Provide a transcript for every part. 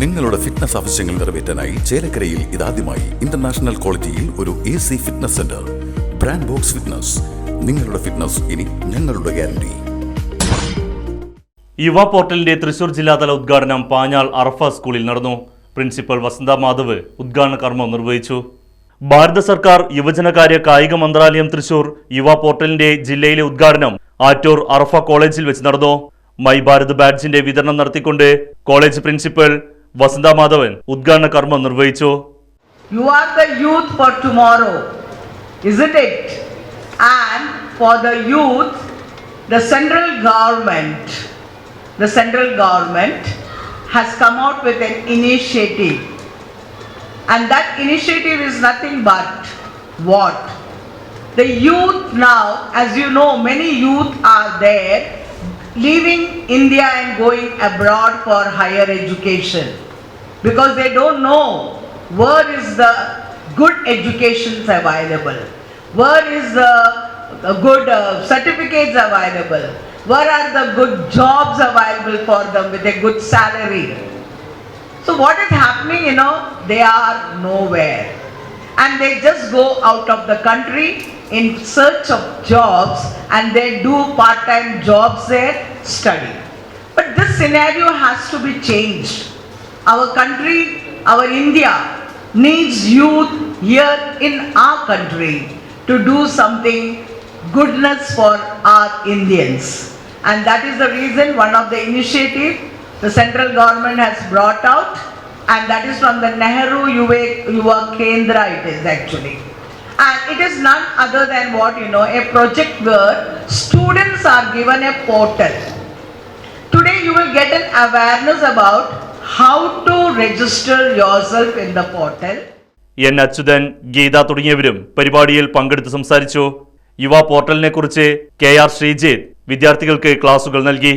നിങ്ങളുടെ ഫിറ്റ്നസ് ആവശ്യങ്ങൾ നിറവേറ്റാനായി ചേലക്കരയിൽ ഇതാദ്യമായി ഇന്റർനാഷണൽ ക്വാളിറ്റിയിൽ ഒരു A C fitness centre brand box fitness നിങ്ങളുടെ ഫിറ്റ്നസ് ഇനി ഞങ്ങളുടെ ഗ്യാരണ്ടി യുവ പോർട്ടലിന്റെ തൃശൂർ ജില്ലാതല ഉദ്ഘാടനം പാഞ്ഞാൾ അറഫ സ്കൂളിൽ നടന്നു. പ്രിൻസിപ്പൽ വസന്ത മാധവ് ഉദ്ഘാടന കർമ്മം നിർവഹിച്ചു. ഭാരത സർക്കാർ യുവജനകാര്യ കായിക മന്ത്രാലയം തൃശൂർ യുവ പോർട്ടലിന്റെ ജില്ലയിലെ ഉദ്ഘാടനം ആറ്റൂർ അറഫ കോളേജിൽ വെച്ച് നടന്നു. മൈ ഭാരത് ബാഡ്ജിന്റെ വിതരണം നടത്തിക്കൊണ്ട് കോളേജ് പ്രിൻസിപ്പൽ വസന്ത മാധവൻ ഉദ്ഘാടന കർമ്മം നിർവഹിച്ചു You are the youth for tomorrow, isn't it? And for the youth, the central government, the central government has come out with an initiative. And that initiative is nothing but what? The youth now, as you know, many youth are there leaving India and going abroad for higher education because they don't know where is the good educations available, where is the the good uh, certificates available, where are the good jobs available for them with a good salary. So what is happening, you know, they are nowhere. And they just go out of the country in search of jobs and they do part-time jobs there, study. But this scenario has to be changed. Our country, our India needs youth here in our country to do something goodness for our Indians. And that is the reason one of the initiative the central government has brought out and that is from the Nehru Yuva, Kendra it is actually. And it is none other than what you know, a project where students are given a portal. Today you will get an awareness about how to register yourself in the portal. N Achuthan Geetha തുടങ്ങിയവരും പരിപാടിയിൽ പങ്കെടുത്ത് സംസാരിച്ചു യുവ പോർട്ടലിനെ കുറിച്ച് K R Sreejith വിദ്യാർത്ഥികൾക്ക് ക്ലാസുകൾ നൽകി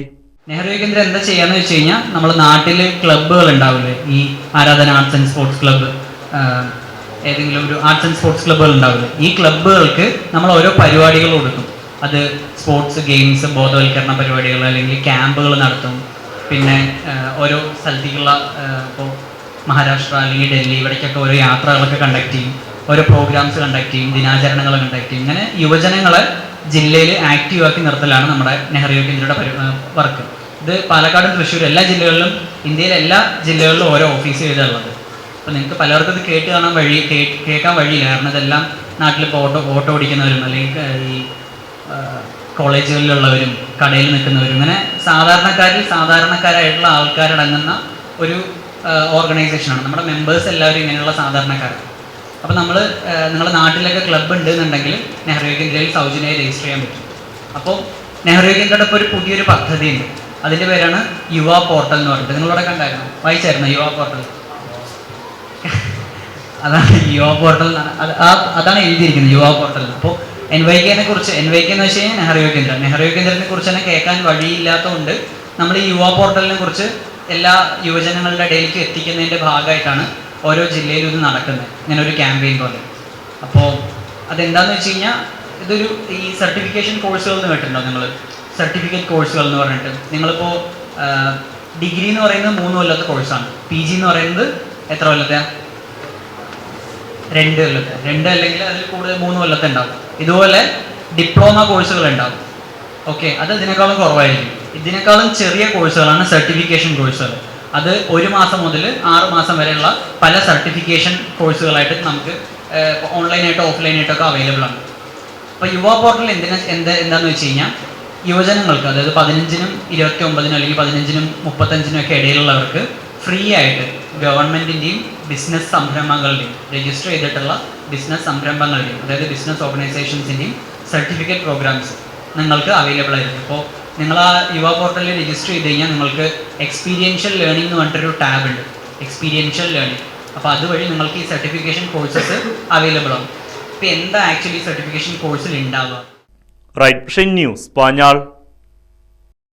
നെഹ്റു കേന്ദ്രം എന്താ ചെയ്യാന്ന് വെച്ച് കഴിഞ്ഞാൽ നമ്മുടെ നാട്ടിൽ ക്ലബ്ബുകൾ ഉണ്ടാവില്ലേ ഈ ആരാധന ആർട്സ് ആൻഡ് സ്പോർട്സ് ക്ലബ്ബ് ഏതെങ്കിലും ഒരു ആർട്സ് ആൻഡ് സ്പോർട്സ് ക്ലബ്ബുകൾ ഉണ്ടാവില്ല ഈ ക്ലബ്ബുകൾക്ക് നമ്മൾ ഓരോ പരിപാടികൾ കൊടുക്കും. അത് സ്പോർട്സ് ഗെയിംസ് ബോധവൽക്കരണ പരിപാടികൾ അല്ലെങ്കിൽ ക്യാമ്പുകൾ നടത്തും. പിന്നെ ഓരോ സ്ഥലത്തേക്കുള്ള ഇപ്പോൾ മഹാരാഷ്ട്ര അല്ലെങ്കിൽ ഡൽഹി ഇവിടേക്കൊക്കെ ഓരോ യാത്രകളൊക്കെ കണ്ടക്ട് ചെയ്യും. ഓരോ പ്രോഗ്രാംസ് കണ്ടക്ട് ചെയ്യും. ദിനാചരണങ്ങൾ കണ്ടക്ട് ചെയ്യും. ഇങ്ങനെ യുവജനങ്ങളെ ജില്ലയിൽ ആക്റ്റീവ് ആക്കി നിർത്തലാണ് നമ്മുടെ നെഹ്റു കേന്ദ്രയുടെ വർക്ക്. ഇത് പാലക്കാടും തൃശ്ശൂരും എല്ലാ ജില്ലകളിലും ഇന്ത്യയിലെ എല്ലാ ജില്ലകളിലും ഓരോ ഓഫീസ് ചെയ്തുള്ളത് അപ്പോൾ നിങ്ങൾക്ക് പലർക്കും ഇത് കേട്ട് കാണാൻ വഴി കേൾക്കാൻ വഴിയില്ല. കാരണം ഇതെല്ലാം നാട്ടിൽ ഇപ്പോൾ ഓട്ടോ ഓട്ടോ ഓടിക്കുന്നവരും അല്ലെങ്കിൽ ഈ കോളേജുകളിലുള്ളവരും കടയിൽ നിൽക്കുന്നവരും ഇങ്ങനെ സാധാരണക്കാരിൽ സാധാരണക്കാരായിട്ടുള്ള ആൾക്കാരടങ്ങുന്ന ഒരു ഓർഗനൈസേഷനാണ് നമ്മുടെ മെമ്പേഴ്സ് എല്ലാവരും ഇങ്ങനെയുള്ള സാധാരണക്കാർ അപ്പോൾ നമ്മൾ നിങ്ങളുടെ നാട്ടിലൊക്കെ ക്ലബ്ബ് ഉണ്ട് എന്നുണ്ടെങ്കിൽ നെഹ്റു കേന്ദ്രയിൽ സൗജന്യമായി രജിസ്റ്റർ ചെയ്യാൻ പറ്റും. അപ്പോൾ നെഹ്റു കേന്ദ്രയുടെ ഇപ്പോൾ ഒരു പുതിയൊരു പദ്ധതിയുണ്ട്. അതിന്റെ പേരാണ് യുവ പോർട്ടൽ എന്ന് പറഞ്ഞിട്ട്. നിങ്ങളിവിടെ കണ്ടായിരുന്നു? വായിച്ചായിരുന്നു യുവ പോർട്ടൽ അതാണ് യുവ പോർട്ടൽ അതാണ് എഴുതിയിരിക്കുന്നത് യുവ പോർട്ടൽ അപ്പോൾ എൻ വൈ കെനെ കുറിച്ച് എൻ വൈ കെ എന്ന് വെച്ച് കഴിഞ്ഞാൽ നെഹ്റു യുവ കേന്ദ്രം നെഹ്റു യുവ കുറിച്ച് തന്നെ കേൾക്കാൻ വഴിയില്ലാത്തതുകൊണ്ട് നമ്മൾ ഈ യുവ പോർട്ടലിനെ കുറിച്ച് എല്ലാ യുവജനങ്ങളുടെ ഇടയിലേക്ക് എത്തിക്കുന്നതിന്റെ ഭാഗമായിട്ടാണ് ഓരോ ജില്ലയിലും ഇത് നടക്കുന്നത്. ഇങ്ങനെ ഒരു ക്യാമ്പയിൻ പോലെ. അപ്പോൾ അതെന്താന്ന് വെച്ച് കഴിഞ്ഞാൽ ഇതൊരു ഈ സർട്ടിഫിക്കേഷൻ കോഴ്സുകൾ എന്ന് കേട്ടിട്ടുണ്ടോ നിങ്ങൾ സർട്ടിഫിക്കറ്റ് കോഴ്സുകൾ എന്ന് പറഞ്ഞിട്ട്. നിങ്ങളിപ്പോൾ ഡിഗ്രി എന്ന് പറയുന്നത് മൂന്ന് കൊല്ലത്തെ കോഴ്സാണ് പി ജി എന്ന് പറയുന്നത് എത്ര കൊല്ലത്തെ രണ്ട് കൊല്ലത്തെ. രണ്ട് അല്ലെങ്കിൽ അതിൽ കൂടുതൽ മൂന്ന് കൊല്ലത്തെ ഉണ്ടാവും. ഇതുപോലെ ഡിപ്ലോമ കോഴ്സുകൾ ഉണ്ടാവും. ഓക്കെ അത് ഇതിനേക്കാളും കുറവായിരിക്കും. ഇതിനേക്കാളും ചെറിയ കോഴ്സുകളാണ് സർട്ടിഫിക്കേഷൻ കോഴ്സുകൾ അത് ഒരു മാസം മുതൽ ആറ് മാസം വരെയുള്ള പല സർട്ടിഫിക്കേഷൻ കോഴ്സുകളായിട്ട് നമുക്ക് ഓൺലൈനായിട്ടോ ഓഫ്ലൈനായിട്ടൊക്കെ അവൈലബിൾ ആണ്. അപ്പോൾ യുവ പോർട്ടൽ എന്തിനാ എന്താ എന്താണെന്ന് വെച്ച് കഴിഞ്ഞാൽ യുവജനങ്ങൾക്ക് അതായത് പതിനഞ്ചിനും ഇരുപത്തി ഒമ്പതിനും അല്ലെങ്കിൽ പതിനഞ്ചിനും മുപ്പത്തഞ്ചിനും ഒക്കെ ഇടയിലുള്ളവർക്ക് ഫ്രീ ആയിട്ട് ഗവൺമെന്റിന്റെയും ബിസിനസ് സംരംഭങ്ങളുടെയും രജിസ്റ്റർ ചെയ്തിട്ടുള്ള ബിസിനസ് സംരംഭങ്ങളുടെയും അതായത് ബിസിനസ് ഓർഗനൈസേഷൻസിന്റെയും സർട്ടിഫിക്കറ്റ് പ്രോഗ്രാംസ് നിങ്ങൾക്ക് അവൈലബിൾ ആയിരിക്കും അപ്പോൾ നിങ്ങൾ ആ യുവ പോർട്ടലിൽ രജിസ്റ്റർ ചെയ്ത് കഴിഞ്ഞാൽ നിങ്ങൾക്ക് എക്സ്പീരിയൻഷ്യൽ ലേണിംഗ് എന്ന് പറഞ്ഞിട്ടൊരു ടാബ് ഉണ്ട്. എക്സ്പീരിയൻഷ്യൽ ലേണിംഗ് അപ്പോൾ അതുവഴി നിങ്ങൾക്ക് ഈ സർട്ടിഫിക്കേഷൻ കോഴ്സസ് അവൈലബിൾ ആവും. ഇപ്പോൾ എന്താ ആക്ച്വലി സർട്ടിഫിക്കേഷൻ കോഴ്സിൽ ഉണ്ടാവുക? Right news Panjal